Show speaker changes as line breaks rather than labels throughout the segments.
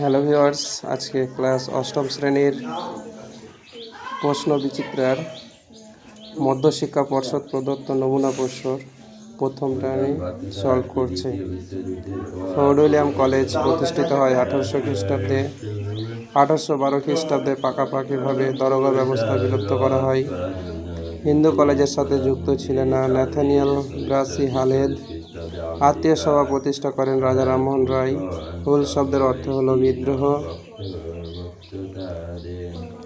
Hello viewers, আজকে class অষ্টম শ্রেণির প্রশ্ন বিচিত্রার মধ্যশিক্ষা পর্ষদ প্রদত্ত নমুনা প্রশ্নর প্রথম আমি সলভ করছে। ফোর্ড উইলিয়াম কলেজ প্রতিষ্ঠিত হয় আঠারোশো খ্রিস্টাব্দে। আঠারোশো বারো খ্রিস্টাব্দে পাকাপাকিভাবে দরগা ব্যবস্থা বিলুপ্ত করা হয়। হিন্দু কলেজের সাথে যুক্ত ছিলেন না ন্যাথানিয়াল গ্রাসি হালেদ। আত্মীয় সভা প্রতিষ্ঠা করেন রাজা রামমোহন রায়। হুল শব্দের অর্থ হল বিদ্রোহ।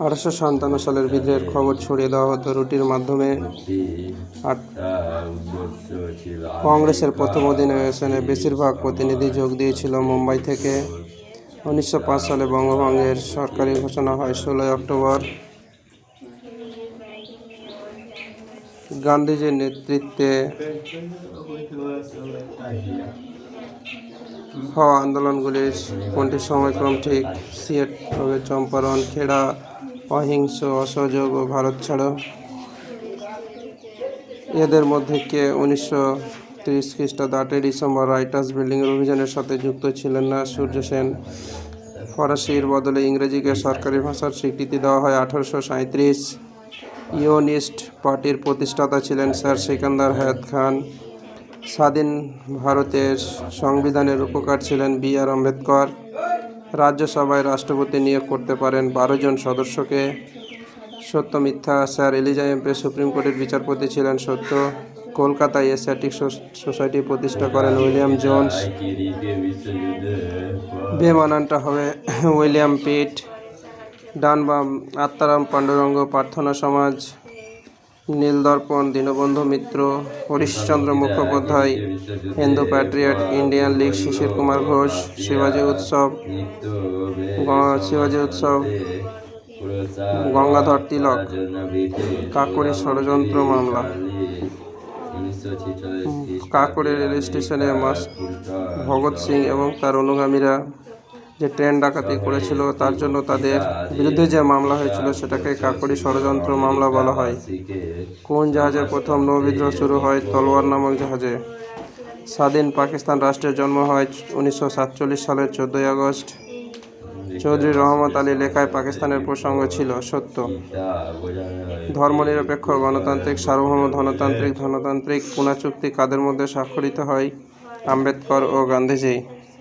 আঠারোশো সাতান্ন সালের বিদ্রোহের খবর ছড়িয়ে দেওয়া হতো রুটির মাধ্যমে। কংগ্রেসের প্রথম অধিবেশনে বেশিরভাগ প্রতিনিধি যোগ দিয়েছিল মুম্বাই থেকে। উনিশশো পাঁচ সালে বঙ্গভঙ্গের সরকারি ঘোষণা হয় ষোলোই অক্টোবর। গান্ধীজির নেতৃত্বে হওয়া আন্দোলনগুলির কোনটি সময়ক্রম ঠিক? সিয়েট হবে চম্পারণ, খেড়া, অহিংস, অসহযোগ ও ভারত ছাড়ো। এদের মধ্যে কে? উনিশশো তিরিশ খ্রিস্টাব্দ আটই ডিসেম্বর রাইটার্স বিল্ডিংয়ের অভিযানের সাথে যুক্ত ছিলেন না সূর্য সেন। ফরাসির বদলে ইংরেজিকে সরকারি ভাষার স্বীকৃতি দেওয়া হয় আঠারোশো সাঁত্রিশ ইউনিস্ট পার্টির প্রতিষ্ঠাতা ছিলেন স্যার সিকান্দার হায়াত খান। স্বাধীন ভারতের সংবিধানের উপকার ছিলেন বি আর আম্বেদকর। রাজ্যসভায় রাষ্ট্রপতি নিয়োগ করতে পারেন বারো জন সদস্যকে। সত্য মিথ্যা স্যার এলিজা এমপে সুপ্রিম কোর্টের বিচারপতি ছিলেন সত্য। কলকাতায় এশিয়াটিক সোসাইটি প্রতিষ্ঠা করেন উইলিয়াম জোন্স। বেমানানটা হবে উইলিয়াম পিট। ডান বাম, আত্মারাম, পাণ্ডুরঙ্গ, প্রার্থনা সমাজ, নীলদর্পণ, দীনবন্ধু মিত্র, Harishchandra Mukhopadhyay, Hindu patriot, Indian league, Sisir Kumar Ghosh, শিবাজী উৎসব শিবাজী উৎসব, গঙ্গাধর তিলক, কাকুরি ষড়যন্ত্র মামলা। কাকুরি রেল স্টেশনে মাস ভগৎ সিং এবং তার অনুগামীরা যে ট্রেন ডাকাতি করেছিল, তার জন্য তাদের বিরুদ্ধে যে মামলা হয়েছিল, সেটাকে কাকরি ষড়যন্ত্র মামলা বলা হয়। কোন জাহাজে প্রথম নৌবিদ্রোহ শুরু হয়? তলোয়ার নামক জাহাজে। স্বাধীন পাকিস্তান রাষ্ট্রের জন্ম হয় উনিশশো সাতচল্লিশ সালের চোদ্দোই আগস্ট। চৌধুরী রহমত আলী লেখায় পাকিস্তানের প্রসঙ্গ ছিল সত্য। ধর্মনিরপেক্ষ, গণতান্ত্রিক, সার্বভৌম, ধনতান্ত্রিক ধনতান্ত্রিক, পুনা চুক্তি কাদের মধ্যে স্বাক্ষরিত হয়? আম্বেদকর ও গান্ধীজি।